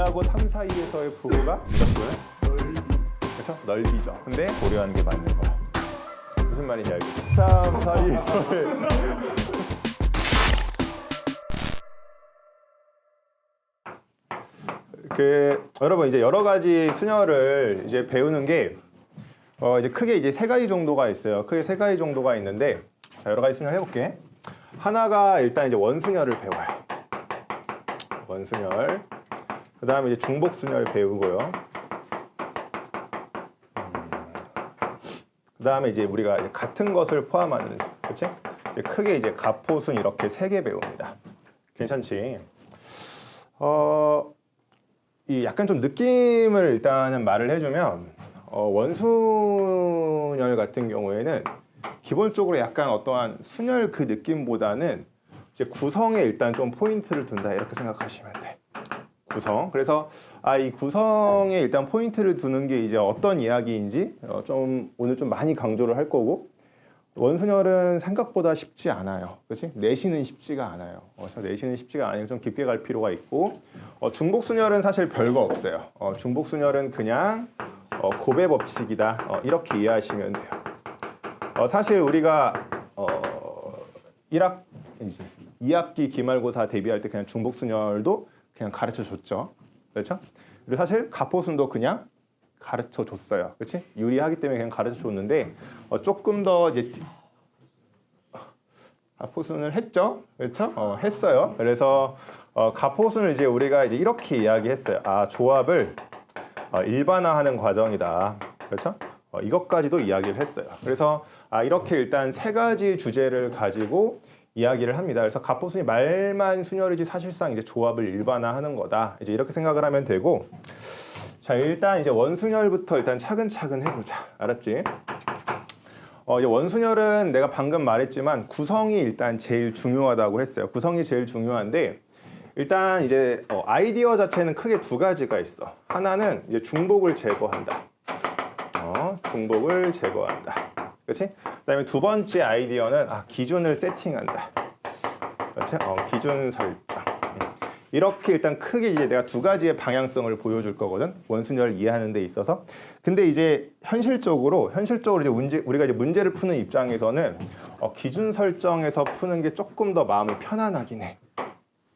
2하고 3 사이에서의 부호가 무조건 그렇죠? 넓이죠. 근데 고려하는 게 맞는 거야. 무슨 말인지 알겠죠? 3 사이에서의 그 여러분 이제 여러 가지 수녀를 이제 배우는 게 어, 이제 크게 이제 세 가지 정도가 있어요. 크게 세 가지 정도가 있는데 자, 여러 가지 수녀 해볼게. 하나가 일단 이제 원수녀를 배워요. 원수녀. 그 다음에 이제 중복수녀를 배우고요. 그 다음에 이제 우리가 이제 같은 것을 포함하는 수, 그렇지? 이제 크게 이제 가포순 이렇게 세 개 배웁니다. 괜찮지? 어, 이 약간 좀 느낌을 일단은 말을 해주면 어, 원순열 같은 경우에는 기본적으로 약간 어떠한 순열 그 느낌보다는 이제 구성에 일단 좀 포인트를 둔다 이렇게 생각하시면 돼. 구성. 그래서 아 이 구성에 일단 포인트를 두는 게 이제 어떤 이야기인지 어, 좀 오늘 좀 많이 강조를 할 거고 원순열은 생각보다 쉽지 않아요. 그렇지? 내신은 쉽지가 않아요. 어, 저 내신은 쉽지가 않아요. 좀 깊게 갈 필요가 있고 어, 중복순열은 사실 별거 없어요. 어, 중복순열은 그냥 어, 고배 법칙이다. 어, 이렇게 이해하시면 돼요. 어, 사실 우리가 어, 1학 이제 2학기 기말고사 대비할 때 그냥 중복순열도 그냥 가르쳐 줬죠. 그렇죠? 그리고 사실 가포순도 그냥 가르쳐 줬어요. 그렇지? 유리하기 때문에 그냥 가르쳐 줬는데 어, 조금 더 이제 디- 가포순을 했죠. 그렇죠? 어, 했어요. 그래서 어, 가포순을 이제 우리가 이제 이렇게 이야기했어요. 아, 조합을 어, 일반화하는 과정이다. 그렇죠? 어, 이것까지도 이야기를 했어요. 그래서 아, 이렇게 일단 세 가지 주제를 가지고 이야기를 합니다. 그래서 가포순이 말만 순열이지 사실상 이제 조합을 일반화하는 거다. 이제 이렇게 생각을 하면 되고 자 일단 이제 원순열부터 일단 차근차근 해보자. 알았지? 어, 이제 원순열은 내가 방금 말했지만 구성이 일단 제일 중요하다고 했어요. 구성이 제일 중요한데 일단 이제 어, 아이디어 자체는 크게 두 가지가 있어. 하나는 이제 중복을 제거한다. 어, 중복을 제거한다. 그렇지? 그다음에 두 번째 아이디어는 아, 기준을 세팅한다. 그렇지? 어, 기준 설정. 음. 이렇게 일단 크게 이제 내가 두 가지의 방향성을 보여줄 거거든. 원순열을 이해하는 데 있어서. 근데 이제 현실적으로 현실적으로 이제 문제 우리가 이제 문제를 푸는 입장에서는 어, 기준 설정에서 푸는 게 조금 더 마음이 편안하긴 해.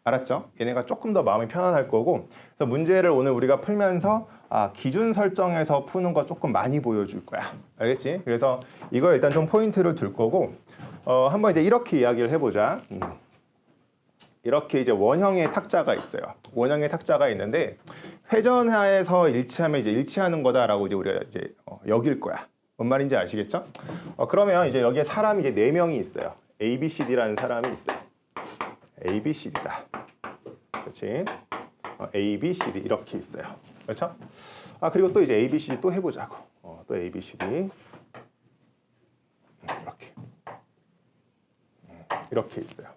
알았죠? 얘네가 조금 더 마음이 편안할 거고 그래서 문제를 오늘 우리가 풀면서 아, 기준 설정에서 푸는 거 조금 많이 보여줄 거야. 알겠지? 그래서 이거 일단 좀 포인트를 둘 거고 어, 한번 이제 이렇게 이야기를 해보자. 음. 이렇게 이제 원형의 탁자가 있어요. 원형의 탁자가 있는데 회전하에서 일치하면 이제 일치하는 거다라고 이제 우리가 이제 어, 여길 거야. 뭔 말인지 아시겠죠? 어, 그러면 이제 여기에 사람이 이제 네 명이 있어요. A, B, C, D라는 사람이 있어요. A, B, C, D다. 그렇지? 어, A, B, C, D 이렇게 있어요. 그렇죠? 아 그리고 또 이제 A, B, C, D 또 해보자고. 어, 또 A, B, C, D 음, 이렇게 음, 이렇게 있어요.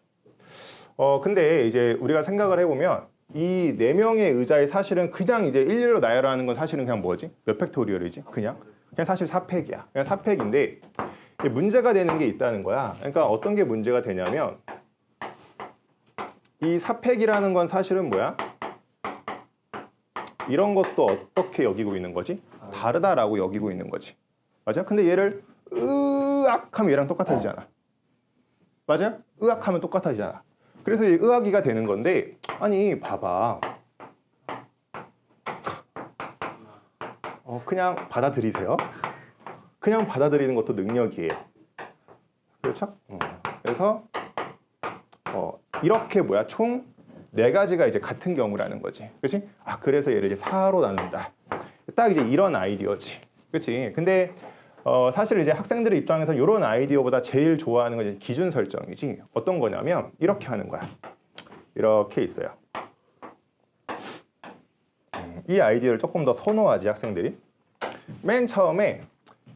어 근데 이제 우리가 생각을 해보면 이 네 명의 의자에 사실은 그냥 이제 일렬로 나열하는 건 사실은 그냥 뭐지? 몇 팩토리얼이지? 그냥 그냥 사실 4팩이야. 그냥 4팩인데 문제가 되는 게 있다는 거야. 그러니까 어떤 게 문제가 되냐면 이 4팩이라는 건 사실은 뭐야? 이런 것도 어떻게 여기고 있는 거지? 다르다라고 여기고 있는 거지. 맞아? 근데 얘를 으악하면 얘랑 똑같아지잖아. 맞아요? 의학하면 똑같아지잖아. 그래서 이 의학이가 되는 건데 아니 봐봐. 어 그냥 받아들이세요. 그냥 받아들이는 것도 능력이에요. 그렇죠? 음. 그래서 어 이렇게 뭐야 총 네 가지가 이제 같은 경우라는 거지. 그렇지? 아 그래서 얘를 이제 4로 나눈다. 딱 이제 이런 아이디어지. 그렇지? 근데 어, 사실 이제 학생들의 입장에서 이런 아이디어보다 제일 좋아하는 건 기준 설정이지. 어떤 거냐면 이렇게 하는 거야. 이렇게 있어요. 음, 이 아이디어를 조금 더 선호하지 학생들이. 맨 처음에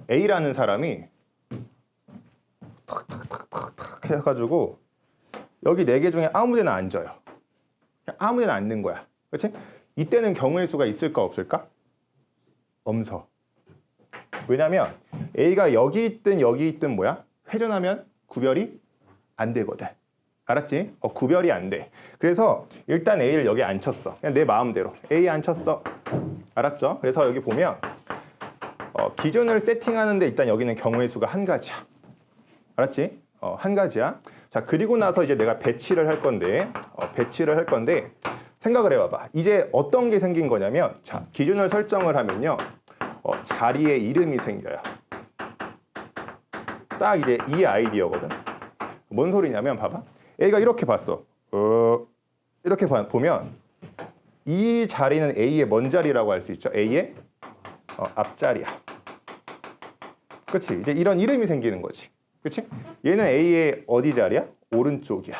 A라는 사람이 탁탁탁탁탁 해가지고 여기 네 개 중에 아무 데나 앉아요. 그냥 아무 데나 앉는 거야. 그렇지? 이때는 경우의 수가 있을까 없을까? 엄서. 왜냐면 A가 여기 있든 여기 있든 뭐야? 회전하면 구별이 안 되거든. 알았지? 어, 구별이 안 돼. 그래서 일단 A를 여기 안 쳤어. 그냥 내 마음대로. A 안 쳤어. 알았죠? 그래서 여기 보면 어, 기준을 세팅하는데 일단 여기는 경우의 수가 한 가지야. 알았지? 어, 한 가지야. 자, 그리고 나서 이제 내가 배치를 할 건데, 어, 배치를 할 건데, 생각을 해봐봐. 이제 어떤 게 생긴 거냐면, 자, 기준을 설정을 하면요, 어, 자리에 이름이 생겨요. 딱 이제 이 아이디어거든. 뭔 소리냐면, 봐봐. A가 이렇게 봤어. 어, 이렇게 봐- 보면, 이 자리는 A의 먼 자리라고 할 수 있죠. A의 어, 앞자리야. 그렇지? 이제 이런 이름이 생기는 거지. 그렇지? 얘는 A의 어디 자리야? 오른쪽이야.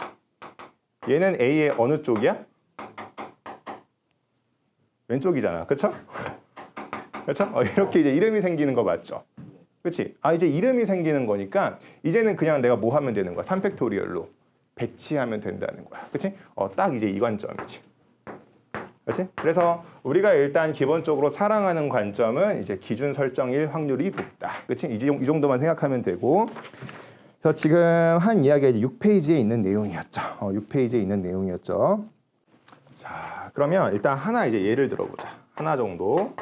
얘는 A의 어느 쪽이야? 왼쪽이잖아. 그렇죠? 그렇죠? 어, 이렇게 이제 이름이 생기는 거 맞죠? 그렇지? 아 이제 이름이 생기는 거니까 이제는 그냥 내가 뭐 하면 되는 거야? 3팩토리얼로 배치하면 된다는 거야. 그렇지? 어, 딱 이제 이 관점이지. 그렇지? 그래서 우리가 일단 기본적으로 사랑하는 관점은 이제 기준 설정일 확률이 높다. 그렇지? 이 정도만 생각하면 되고. 그래서 지금 한 이야기가 이제 6페이지에 있는 내용이었죠. 어, 6페이지에 있는 내용이었죠. 자, 그러면 일단 하나 이제 예를 들어보자. 하나 정도.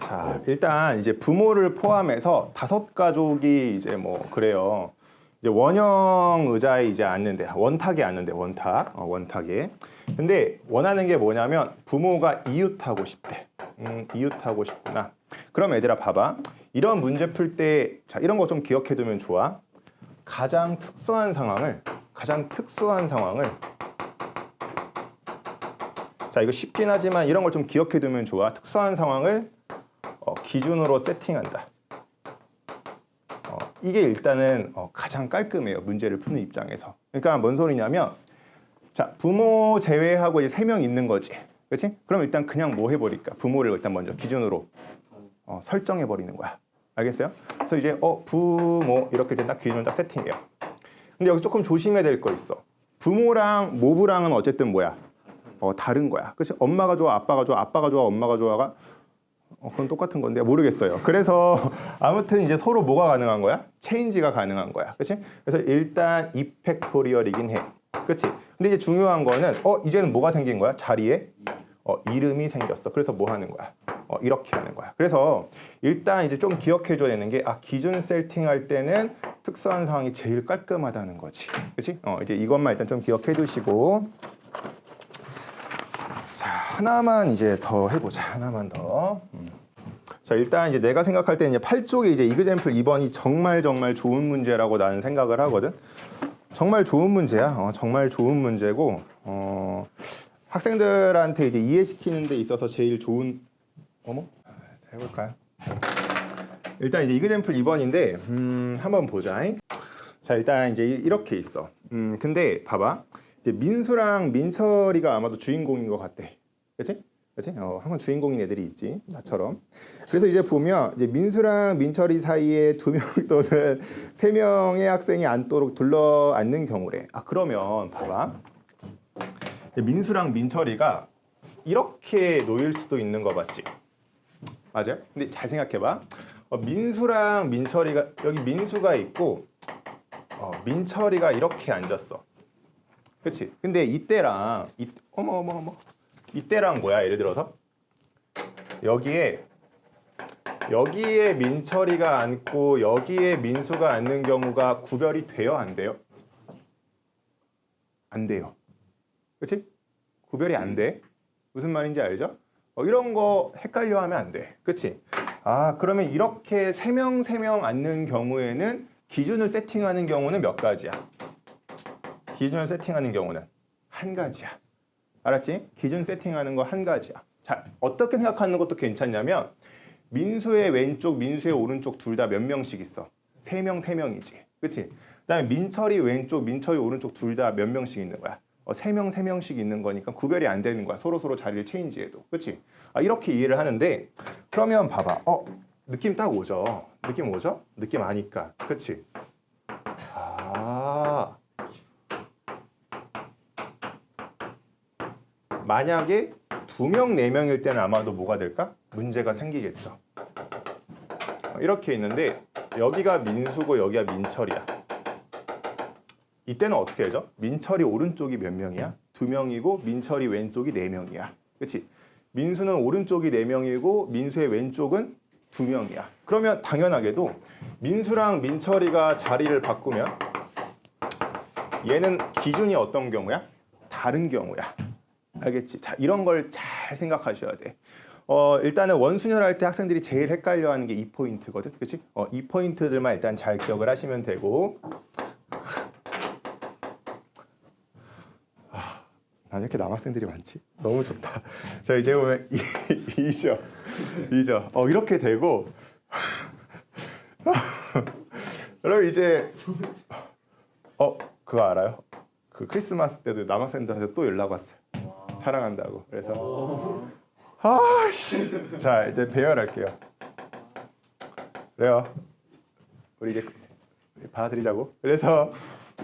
자, 일단 이제 부모를 포함해서 다섯 가족이 이제 뭐 그래요. 이제 원형 의자에 이제 앉는데 원탁에 앉는데 원탁 어, 원탁에. 근데 원하는 게 뭐냐면 부모가 이웃하고 싶대. 음, 이웃하고 싶구나. 그럼 얘들아 봐봐. 이런 문제 풀 때 자 이런 거 좀 기억해 두면 좋아. 가장 특수한 상황을 가장 특수한 상황을. 자 이거 쉽긴 하지만 이런 걸 좀 기억해 두면 좋아. 특수한 상황을 어, 기준으로 세팅한다. 어, 이게 일단은 어, 가장 깔끔해요 문제를 푸는 입장에서. 그러니까 뭔 소리냐면 자 부모 제외하고 이제 세 명 있는 거지. 그렇지 그럼 일단 그냥 뭐 해버릴까? 부모를 일단 먼저 기준으로 어, 설정해 버리는 거야. 알겠어요? 그래서 이제 어 부모 이렇게 일단 딱 기준을 딱 세팅해요. 근데 여기 조금 조심해야 될 거 있어. 부모랑 모부랑은 어쨌든 뭐야? 어 다른 거야. 그렇지 엄마가 좋아 아빠가 좋아 아빠가 좋아 엄마가 좋아가 어, 그건 똑같은 건데 모르겠어요. 그래서 아무튼 이제 서로 뭐가 가능한 거야? 체인지가 가능한 거야. 그렇지? 그래서 일단 이펙토리얼이긴 해. 그렇지? 근데 이제 중요한 거는 어 이제는 뭐가 생긴 거야? 자리에 어, 이름이 생겼어. 그래서 뭐 하는 거야? 어, 이렇게 하는 거야. 그래서 일단 이제 좀 기억해 줘야 되는 게 아, 기준 세팅할 때는 특수한 상황이 제일 깔끔하다는 거지. 그렇지? 어, 이제 이것만 일단 좀 기억해 두시고 자, 하나만 이제 더 해보자. 하나만 더. 음. 자, 일단 이제 내가 생각할 때 이제 8쪽에 이제 이그젠플 2번이 정말 정말 좋은 문제라고 나는 생각을 하거든. 정말 좋은 문제야. 어, 정말 좋은 문제고, 어, 학생들한테 이제 이해시키는 데 있어서 제일 좋은, 어머? 자, 해볼까요? 일단 이제 이그젠플 2번인데, 음, 한번 보자. 자, 일단 이제 이렇게 있어. 음, 근데 봐봐. 이제 민수랑 민철이가 아마도 주인공인 것 같대. 그렇지? 그렇지? 어, 항상 주인공인 애들이 있지. 나처럼. 그래서 이제 보면 이제 민수랑 민철이 사이에 두 명 또는 세 명의 학생이 앉도록 둘러 앉는 경우래. 아 그러면 봐봐. 민수랑 민철이가 이렇게 놓일 수도 있는 거 맞지? 맞아요? 근데 잘 생각해봐. 어, 민수랑 민철이가 여기 민수가 있고 어, 민철이가 이렇게 앉았어. 그렇지? 근데 이때랑 이, 어머 어머 어머 이때랑 뭐야? 예를 들어서 여기에 여기에 민철이가 앉고 여기에 민수가 앉는 경우가 구별이 돼요? 안 돼요? 안 돼요. 그렇지? 구별이 안 돼. 무슨 말인지 알죠? 어, 이런 거 헷갈려 하면 안 돼. 그렇지? 아, 그러면 이렇게 세 명 세 명 앉는 경우에는 기준을 세팅하는 경우는 몇 가지야? 기준을 세팅하는 경우는 한 가지야. 알았지? 기준 세팅하는 거 한 가지야. 자, 어떻게 생각하는 것도 괜찮냐면 민수의 왼쪽, 민수의 오른쪽 둘 다 몇 명씩 있어? 세 명, 세 명이지. 그치? 그 다음에 민철이 왼쪽, 민철이 오른쪽 둘 다 몇 명씩 있는 거야? 어, 세 명, 세 명씩 있는 거니까 구별이 안 되는 거야. 서로서로 자리를 체인지해도. 그치? 아, 이렇게 이해를 하는데 그러면 봐봐. 어, 느낌 딱 오죠? 느낌 오죠? 느낌 아니까. 그치? 아. 만약에 두 명, 네 명일 때는 아마도 뭐가 될까? 문제가 생기겠죠. 어, 이렇게 있는데 여기가 민수고 여기가 민철이야. 이때는 어떻게 되죠? 민철이 오른쪽이 몇 명이야? 두 명이고 민철이 왼쪽이 네 명이야. 그렇지? 민수는 오른쪽이 네 명이고 민수의 왼쪽은 두 명이야. 그러면 당연하게도 민수랑 민철이가 자리를 바꾸면 얘는 기준이 어떤 경우야? 다른 경우야. 알겠지? 자, 이런 걸 잘 생각하셔야 돼. 어, 일단은 원순열 할 때 학생들이 제일 헷갈려 하는 게 이 포인트거든. 그렇지? 어, 이 포인트들만 일단 잘 기억을 하시면 되고. 아, 난 이렇게 남학생들이 많지? 너무 좋다. 자, 이제 보면 이, 이죠. 이죠. 어, 이렇게 되고 그럼 이제 어, 그거 알아요? 그 크리스마스 때도 남학생들한테 또 연락 왔어요. 사랑한다고. 그래서 아씨. 자, 이제 배열할게요. 그래요. 우리 이제 받아들이자고. 그래서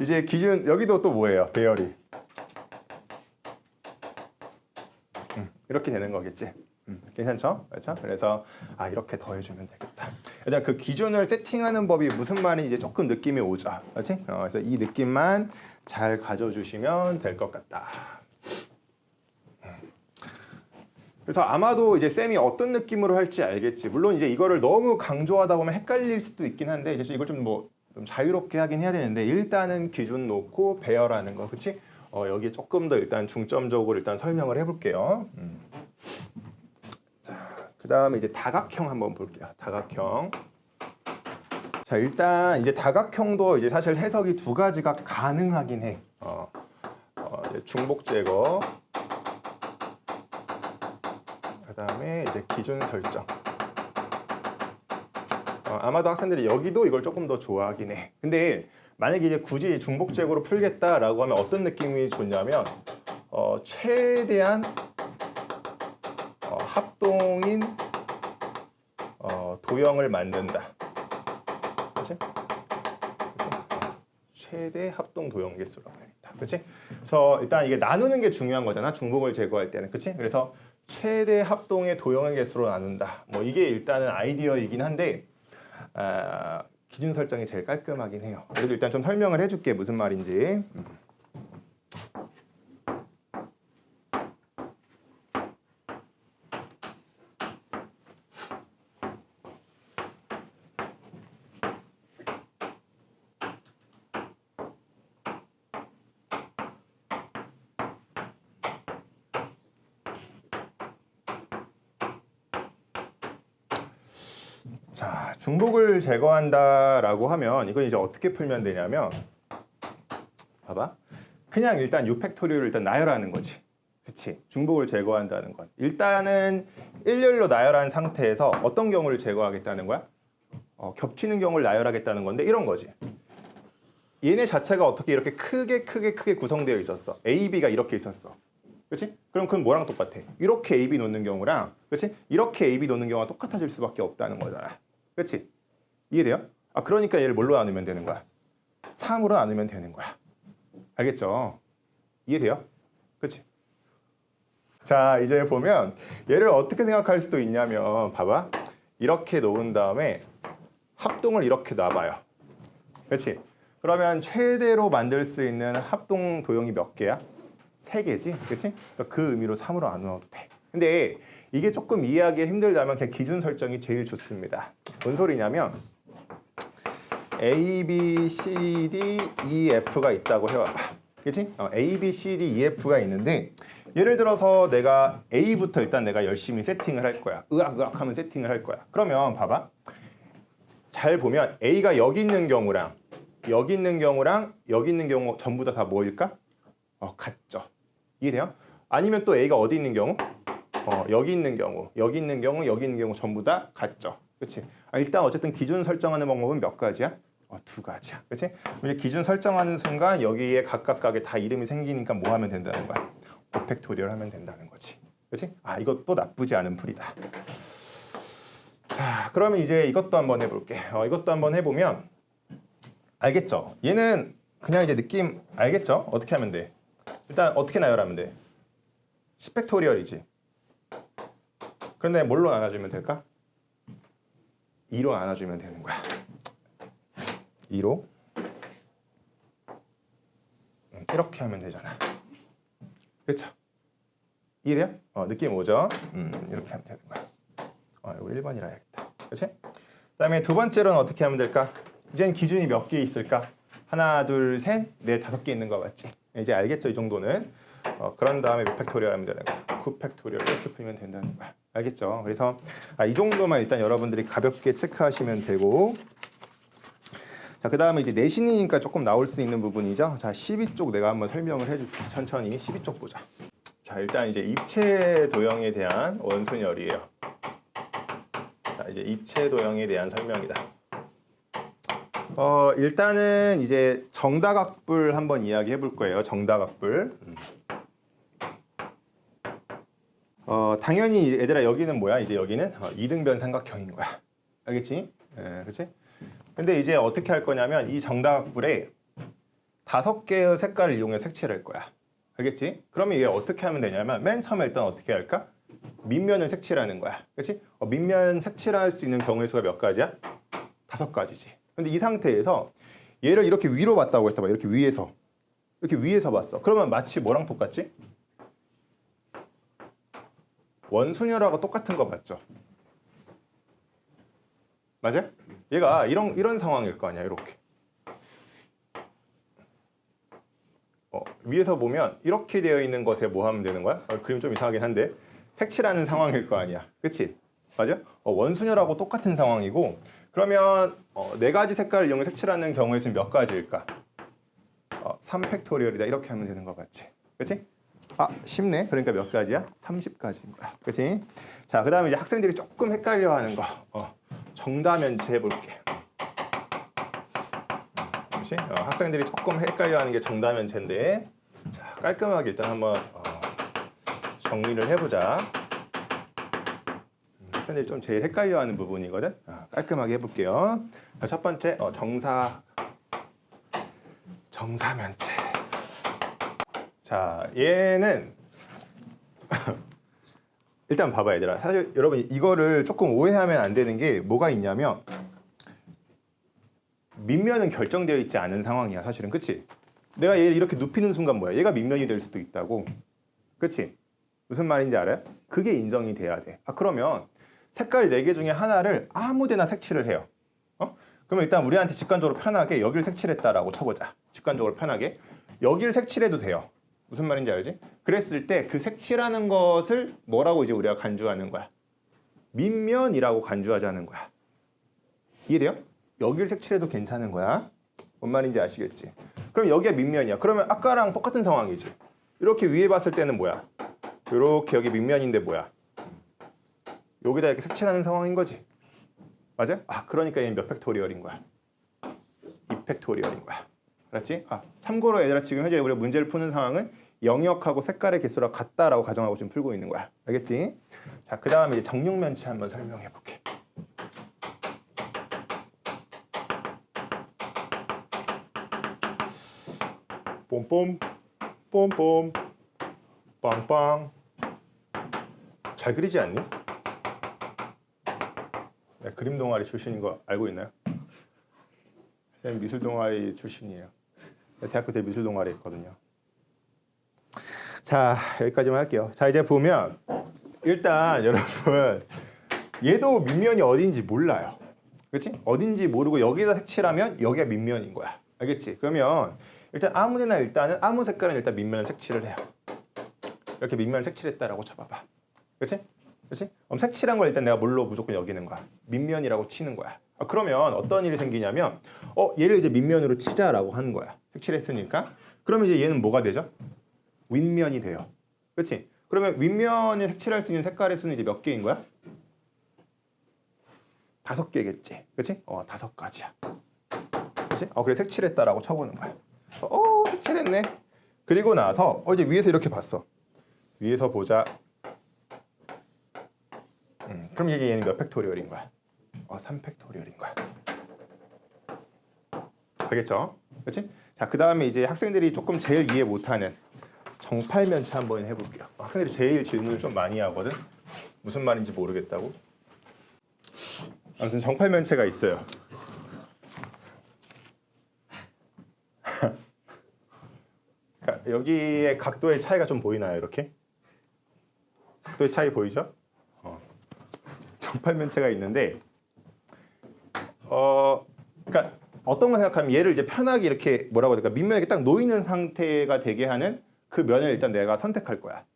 이제 기준 여기도 또 뭐예요? 배열이. 음, 이렇게 되는 거겠지. 음, 괜찮죠? 그렇죠? 그래서 아 이렇게 더해주면 되겠다. 일단 그 기준을 세팅하는 법이 무슨 말인지 이제 조금 느낌이 오죠. 그렇지? 어, 그래서 이 느낌만 잘 가져주시면 될 것 같다. 그래서 아마도 이제 쌤이 어떤 느낌으로 할지 알겠지. 물론 이제 이거를 너무 강조하다 보면 헷갈릴 수도 있긴 한데 이제 이걸 좀뭐 좀 자유롭게 하긴 해야 되는데 일단은 기준 놓고 배열하는 거, 그렇지? 어, 여기 조금 더 일단 중점적으로 일단 설명을 해볼게요. 음. 자, 그 다음에 이제 다각형 한번 볼게요. 다각형. 자, 일단 이제 다각형도 이제 사실 해석이 두 가지가 가능하긴 해. 어, 어, 중복 제거. 다음에 이제 기준 설정. 어, 아마도 학생들이 여기도 이걸 조금 더 좋아하긴 해. 근데 만약에 이제 굳이 중복적으로 풀겠다라고 하면 어떤 느낌이 좋냐면 어, 최대한 어, 합동인 어, 도형을 만든다. 그렇지? 최대 합동 도형 개수라고 합니다. 그렇지? 그래서 일단 이게 나누는 게 중요한 거잖아. 중복을 제거할 때는. 그렇지? 그래서 최대 합동의 도형의 개수로 나눈다. 뭐 이게 일단은 아이디어이긴 한데 아, 기준 설정이 제일 깔끔하긴 해요. 그래도 일단 좀 설명을 해줄게 무슨 말인지. 자, 중복을 제거한다라고 하면 이건 이제 어떻게 풀면 되냐면 봐봐. 그냥 일단 6팩토리얼을 일단 나열하는 거지. 그치? 중복을 제거한다는 건. 일단은 일렬로 나열한 상태에서 어떤 경우를 제거하겠다는 거야? 어, 겹치는 경우를 나열하겠다는 건데 이런 거지. 얘네 자체가 어떻게 이렇게 크게 크게 크게 구성되어 있었어. A, B가 이렇게 있었어. 그렇지? 그럼 그건 뭐랑 똑같아? 이렇게 A, B 놓는 경우랑 그렇지? 이렇게 A, B 놓는 경우가 똑같아질 수밖에 없다는 거잖아. 그렇지? 이해돼요? 아 그러니까 얘를 뭘로 나누면 되는 거야? 3으로 나누면 되는 거야. 알겠죠? 이해돼요? 그렇지? 자 이제 보면 얘를 어떻게 생각할 수도 있냐면 봐봐 이렇게 놓은 다음에 합동을 이렇게 놔봐요. 그렇지? 그러면 최대로 만들 수 있는 합동 도형이 몇 개야? 세 개지, 그렇지? 그래서 그 의미로 3으로 안 넣어도 돼. 근데 이게 조금 이해하기 힘들다면 그냥 기준 설정이 제일 좋습니다. 뭔 소리냐면 A, B, C, D, E, F가 있다고 해봐. 그렇지? 어, A, B, C, D, E, F가 있는데 예를 들어서 내가 A부터 일단 내가 열심히 세팅을 할 거야. 으악으악 하면 세팅을 할 거야. 그러면 봐봐. 잘 보면 A가 여기 있는 경우랑 여기 있는 경우랑 여기 있는 경우 전부 다 다 뭐일까? 어, 같죠. 이해돼요? 아니면 또 A가 어디 있는 경우? 어, 여기 있는 경우, 여기 있는 경우, 여기 있는 경우 전부 다 같죠. 그렇지? 아, 일단 어쨌든 기준 설정하는 방법은 몇 가지야? 어, 두 가지야. 그렇지? 이제 기준 설정하는 순간 여기에 각각각에 다 이름이 생기니까 뭐 하면 된다는 거야? 오펙토리얼 하면 된다는 거지. 그렇지? 아, 이것도 나쁘지 않은 풀이다. 자, 그러면 이제 이것도 한번 해볼게. 어, 이것도 한번 해보면 알겠죠? 얘는 그냥 이제 느낌 알겠죠? 어떻게 하면 돼? 일단 어떻게 나열하면 돼? 10팩토리얼이지. 그런데 뭘로 나눠주면 될까? 2로 나눠주면 되는 거야. 2로 이렇게 하면 되잖아. 그렇죠? 이해돼요? 어, 느낌 오죠? 음, 이렇게 하면 되는 거야. 어, 이거 1번이라 해야겠다. 그렇지? 그다음에 두 번째로는 어떻게 하면 될까? 이젠 기준이 몇 개 있을까? 하나, 둘, 셋, 넷, 다섯 개 있는 거 맞지? 이제 알겠죠? 이 정도는. 어, 그런 다음에 몇 팩토리얼 하면 되는 거야. 9 팩토리얼 이렇게 풀면 된다는 거야. 알겠죠? 그래서 아, 이 정도만 일단 여러분들이 가볍게 체크하시면 되고 자, 그 다음에 이제 내신이니까 조금 나올 수 있는 부분이죠. 자, 12쪽 내가 한번 설명을 해 줄게. 천천히 12쪽 보자. 자, 일단 이제 입체 도형에 대한 원순열이에요. 자, 이제 입체 도형에 대한 설명이다. 어, 일단은 이제 정다각불 한번 이야기해 볼 거예요. 정다각불. 음. 어, 당연히 얘들아 여기는 뭐야? 이제 여기는 어, 이등변 삼각형인 거야. 알겠지? 예, 그렇지? 근데 이제 어떻게 할 거냐면 이 정다각불에 다섯 개의 색깔을 이용해 색칠을 할 거야. 알겠지? 그러면 이게 어떻게 하면 되냐면 맨 처음에 일단 어떻게 할까? 밑면을 색칠하는 거야. 그렇지? 어, 밑면 색칠할 수 있는 경우의 수가 몇 가지야? 다섯 가지지. 근데 이 상태에서 얘를 이렇게 위로 봤다고 했다 봐. 이렇게 위에서. 이렇게 위에서 봤어. 그러면 마치 뭐랑 똑같지? 원순열하고 똑같은 거 맞죠? 맞아요? 얘가 이런 이런 상황일 거 아니야, 이렇게. 어, 위에서 보면 이렇게 되어 있는 것에 뭐 하면 되는 거야? 어, 그림 좀 이상하긴 한데 색칠하는 상황일 거 아니야, 그렇지? 맞아? 어, 원순열하고 똑같은 상황이고 그러면 어, 네 가지 색깔을 이용해 색칠하는 경우의 수는 몇 가지일까? 어, 3팩토리얼이다 이렇게 하면 되는 거 같지? 그렇지? 아 쉽네. 그러니까 몇 가지야? 30가지인 거야. 그렇지? 자, 그 다음에 이제 학생들이 조금 헷갈려 하는 거. 어, 정다면체 해볼게. 그렇지? 어, 학생들이 조금 헷갈려 하는 게 정다면체인데, 자, 깔끔하게 일단 한번 어, 정리를 해보자. 음, 학생들이 좀 제일 헷갈려 하는 부분이거든. 아, 깔끔하게 해볼게요. 자, 첫 번째 어, 정사 정사면체. 자, 얘는 일단 봐봐 얘들아. 사실 여러분 이거를 조금 오해하면 안 되는 게 뭐가 있냐면 밑면은 결정되어 있지 않은 상황이야 사실은 그치? 내가 얘를 이렇게 눕히는 순간 뭐야? 얘가 밑면이 될 수도 있다고 그치? 무슨 말인지 알아요? 그게 인정이 돼야 돼. 아 그러면 색깔 네개 중에 하나를 아무데나 색칠을 해요. 어? 그러면 일단 우리한테 직관적으로 편하게 여기를 색칠했다라고 쳐보자. 직관적으로 편하게 여기를 색칠해도 돼요. 무슨 말인지 알지? 그랬을 때 그 색칠하는 것을 뭐라고 이제 우리가 간주하는 거야? 밑면이라고 간주하자는 거야. 이해돼요? 여기를 색칠해도 괜찮은 거야. 뭔 말인지 아시겠지? 그럼 여기가 밑면이야. 그러면 아까랑 똑같은 상황이지. 이렇게 위에 봤을 때는 뭐야? 이렇게 여기 밑면인데 뭐야? 여기다 이렇게 색칠하는 상황인 거지. 맞아요? 아 그러니까 얘는 몇 팩토리얼인 거야? 2팩토리얼인 거야. 알았지? 아, 참고로 얘들아 지금 현재 우리가 문제를 푸는 상황은 영역하고 색깔의 개수랑 같다라고 가정하고 지금 풀고 있는 거야. 알겠지? 자, 그 다음에 이제 정육면체 한번 설명해 볼게. 뽐뽐 뽐뽐 빵빵 잘 그리지 않니? 네, 그림 동아리 출신인 거 알고 있나요? 쌤 미술 동아리 출신이에요. 대학교 때 미술 동아리 했거든요. 자 여기까지만 할게요. 자 이제 보면 일단 여러분 얘도 밑면이 어딘지 몰라요. 그렇지? 어딘지 모르고 여기다 색칠하면 여기가 밑면인 거야. 알겠지? 그러면 일단 아무데나 일단은 아무 색깔은 일단 밑면을 색칠을 해요. 이렇게 밑면을 색칠했다라고 쳐봐봐. 그렇지? 그렇지? 그럼 색칠한 걸 일단 내가 뭘로 무조건 여기는 거야. 밑면이라고 치는 거야. 아, 그러면 어떤 일이 생기냐면 어 얘를 이제 밑면으로 치자라고 하는 거야. 색칠했으니까. 그러면 이제 얘는 뭐가 되죠? 윗면이 돼요. 그렇지? 그러면 윗면에 색칠할 수 있는 색깔의 수는 이제 몇 개인 거야? 다섯 개겠지. 그렇지? 어, 다섯 가지야. 그렇지? 어, 그래 색칠했다라고 쳐보는 거야. 어, 색칠했네. 그리고 나서 어, 이제 위에서 이렇게 봤어. 위에서 보자. 음, 그럼 이게 얘는 몇 팩토리얼인 거야? 어, 3팩토리얼인 거야. 알겠죠? 그렇지? 자, 그 다음에 이제 학생들이 조금 제일 이해 못하는 정팔면체 한번 해볼게요. 학생들이 제일 질문을 좀 많이 하거든. 무슨 말인지 모르겠다고. 아무튼 정팔면체가 있어요. 여기에 각도의 차이가 좀 보이나요? 이렇게 각도의 차이 보이죠? 어. 정팔면체가 있는데 어 그러니까 어떤 거 생각하면 얘를 이제 편하게 이렇게 뭐라고 해야 될까 밑면에 딱 놓이는 상태가 되게 하는 그 면을 일단 내가 선택할 거야.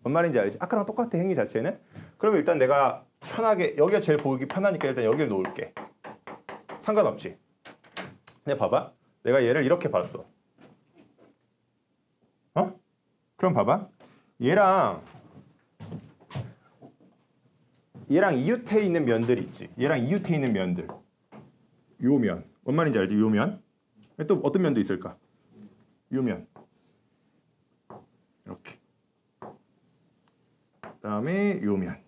뭔 말인지 알지? 아까랑 똑같아 행위 자체는. 그러면 일단 내가 편하게 여기가 제일 보기 편하니까 일단 여기를 놓을게. 상관없지. 근데 봐봐. 내가 얘를 이렇게 봤어. 어? 그럼 봐봐. 얘랑 얘랑 이웃해 있는 면들 있지. 얘랑 이웃해 있는 면들. 요 면. 뭔 말인지 알지? 요 면. 또 어떤 면도 있을까? 요 면. 이렇게. 그다음에 요 면.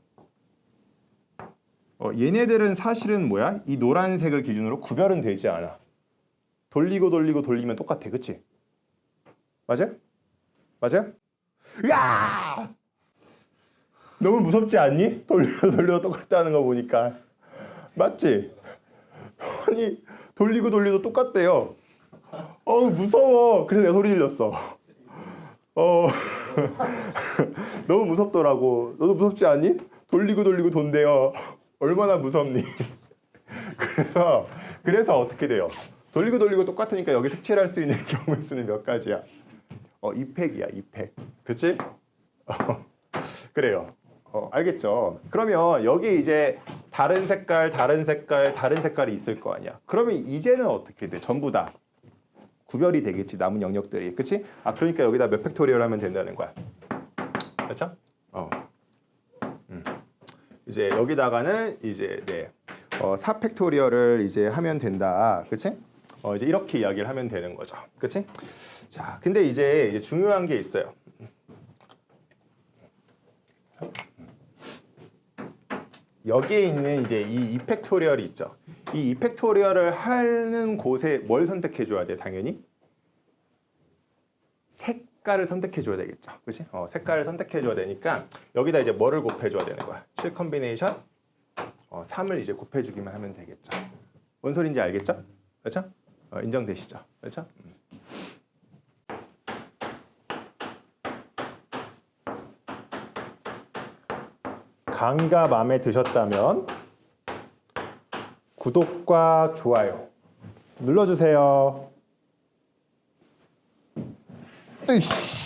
어, 얘네들은 사실은 뭐야? 이 노란색을 기준으로 구별은 되지 않아. 돌리고 돌리고 돌리면 똑같아, 그치? 맞아? 맞아? 야! 너무 무섭지 않니? 돌려 돌려 똑같다는 거 보니까 맞지? 아니 돌리고 돌리도 똑같대요. 어 무서워. 그래서 내가 소리 질렀어. 어 너무 무섭더라고. 너도 무섭지 않니? 돌리고 돌리고 돈대요. 얼마나 무섭니? 그래서 그래서 어떻게 돼요? 돌리고 돌리고 똑같으니까 여기 색칠할 수 있는 경우의 수는 몇 가지야? 어 2팩이야 2팩. 그치? 어, 그래요. 어, 알겠죠? 그러면 여기 이제 다른 색깔, 다른 색깔, 다른 색깔이 있을 거 아니야. 그러면 이제는 어떻게 돼? 전부 다 구별이 되겠지 남은 영역들이, 그렇지? 아 그러니까 여기다 몇 팩토리얼 하면 된다는 거야. 그렇죠? 어. 음. 이제 여기다가는 이제 네. 어, 4 팩토리얼을 이제 하면 된다. 그렇지? 어, 이제 이렇게 이야기를 하면 되는 거죠. 그렇지? 자, 근데 이제 중요한 게 있어요. 여기에 있는 이제 이 이펙토리얼이 있죠. 이 이펙토리얼을 하는 곳에 뭘 선택해 줘야 돼? 당연히 색깔을 선택해 줘야 되겠죠. 그렇지? 어, 색깔을 선택해 줘야 되니까 여기다 이제 뭐를 곱해 줘야 되는 거야? 7 컨비네이션 어, 3을 이제 곱해 주기만 하면 되겠죠. 뭔 소리인지 알겠죠? 그렇죠? 어, 인정되시죠? 그렇죠? 음. 강의가 마음에 드셨다면 구독과 좋아요 눌러주세요. 으이씨.